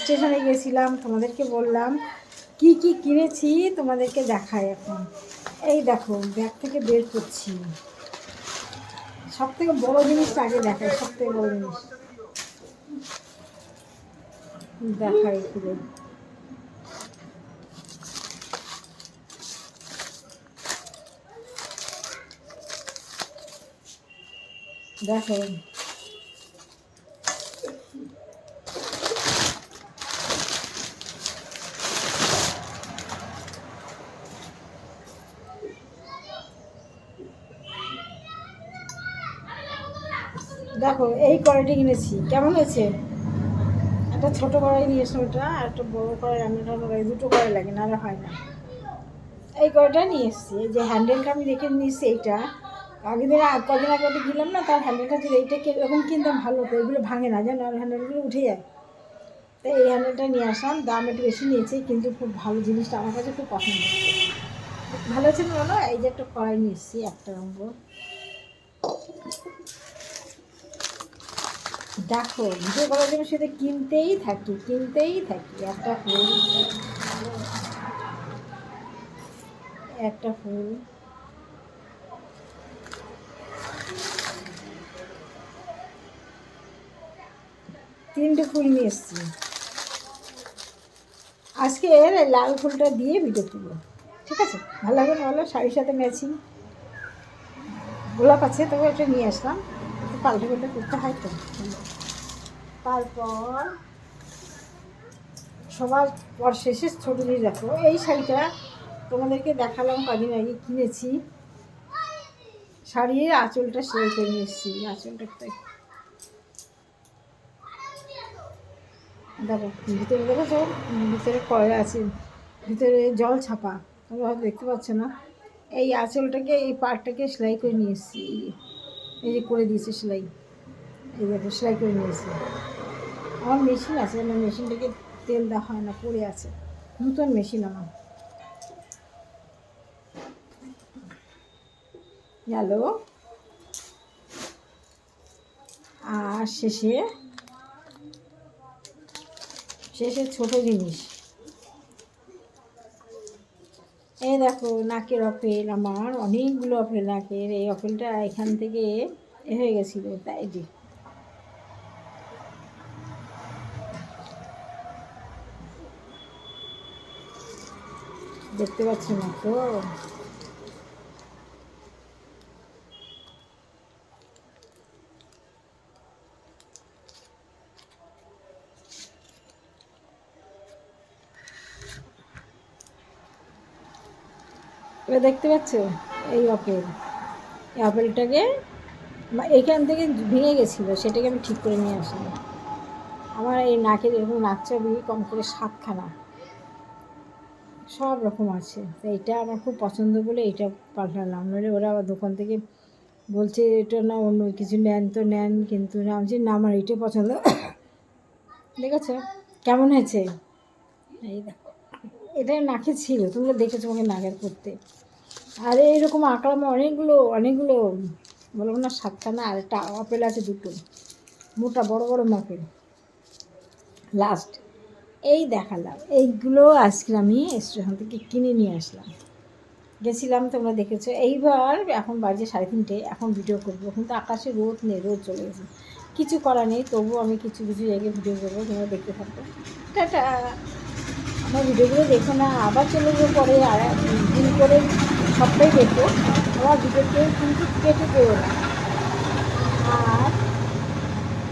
স্টেশনে গেছিলাম, তোমাদেরকে বললাম, কি কি কিনেছি তোমাদেরকে দেখাই এখন। এই দেখো, ব্যাগ থেকে বের করছি। সব থেকে বড়ো জিনিসটা আগে দেখাই সব থেকে বড়ো জিনিস। দেখাই পুরো দেখো। দেখো, এই কড়াইটি কিনেছি। কেমন হয়েছে? একটা ছোট কড়াই নিয়ে এসো ওটা, আর একটা বড় কড়াই রান্না টান্না দুটো কড়াই লাগে, নাহলে হয় না। এই কড়াইটা নিয়ে এসেছি, এই যে হ্যান্ডেলটা আমি রেখে নিয়েছি, এইটা। আগের দিন আগ- কদিন আগে ওটা কিনলাম না, তার হ্যান্ডেলটা যদি এইটা এরকম কিনতাম ভালো, তো এগুলো ভাঙে না, জানো, আর হ্যান্ডেলগুলো উঠে যায়। তাই এই হ্যান্ডেলটা নিয়ে আসলাম, দাম একটু বেশি নিয়েছে, কিন্তু খুব ভালো জিনিসটা আমার কাছে খুব পছন্দ। ভালো হচ্ছে না বলো এই যে একটা কড়াই নিয়ে এসেছি, একটা রঙ দেখো ভিডিও করার জন্য সেটা কিনতেই থাকি কিনতেই থাকি। একটা ফুল একটা ফুল। তিনটে ফুল নিয়ে এসছি। আজকে এর লাল ফুলটা দিয়ে ভিডিও তুলবো, ঠিক আছে? ভালো লাগবে ভালো শাড়ির সাথে ম্যাচিং। গোলাপ আছে তবে এটা নিয়ে আসলাম। পাল্টে পাল্টে করতে হয় তো। তারপর সবার পর শেষে জিনিস দেখো। এই শাড়িটা তোমাদেরকে দেখালাম কদিন আগে কিনেছি। শাড়ির আঁচলটা সেলাই করে নিয়ে এসেছি। আঁচলটা? দেখো, ভিতরে দেখেছ ভিতরে কয়লা আছে, ভিতরে জল ছাপা। তোমরা হয়তো দেখতে পাচ্ছ না। এই আঁচলটাকে, এই পাড়টাকে সেলাই করে নিয়ে এসেছি। এই যে- করে দিয়েছে সেলাই। এই দেখো সেলাই করে নিয়ে এসেছি আমার মেশিন আছে না মেশিনটাকে তেল দেওয়া হয় না, পড়ে আছে। নতুন মেশিন আমার। হ্যালো? আর শেষে শেষে ছোট জিনিস। এই দেখো, নাকের অপেল আমার, অনেকগুলো অপেল নাকের। এই অপেলটা এখান থেকে এ হয়ে গেছিল, তাই যে। দেখতে পাচ্ছি না তো? এবার দেখতে পাচ্ছ? এই আপেল এই আপেলটাকে এইখান থেকে ভেঙে গেছিল সেটাকে আমি ঠিক করে নিয়ে আসলাম। আমার এই নাকের এরকম নাক চাবি কম করে সাতখানা। সব রকম আছে। তো এইটা আমার খুব পছন্দ বলে এইটা পাল্টালাম নাহলে ওরা আবার দোকান থেকে বলছে এটা না অন্য কিছু নেন তো নেন। কিন্তু না বলছি, না আমার এইটাই পছন্দ। দেখেছ কেমন হয়েছে? এই দেখো। এটা নাকে ছিল, তোমরা দেখেছ আমাকে নাকের করতে। আর এইরকম আঁকড়ামো অনেকগুলো অনেকগুলো, বলব না সাতখানা আর একটা আপেল আছে দুটো, মোটা বড় বড় মাপেল লাস্ট এই দেখালাম, এইগুলো আজকে আমি স্টেশন থেকে কিনে নিয়ে আসলাম। গেছিলাম, তোমরা দেখেছ, এইবার এখন বাজে সাড়ে তিনটে, এখন ভিডিও করব কিন্তু আকাশে রোদ নেই, রোদ চলে গেছে। কিছু করা নেই, তবুও আমি কিছু কিছু জায়গায় ভিডিও করব, তোমরা দেখতে থাকো। টাটা! আমার ভিডিওগুলো দেখো না, আবার চলে যাব পরে আর দিন করে সবটাই দেখো আমার ভিডিওকে কিন্তু কেটে দেবো না। আর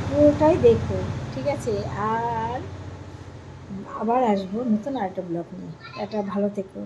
পুরোটাই দেখো ঠিক আছে? আর আবার আসব নতুন আরেকটা ব্লগ নিয়ে। একটা ভালো থেকো।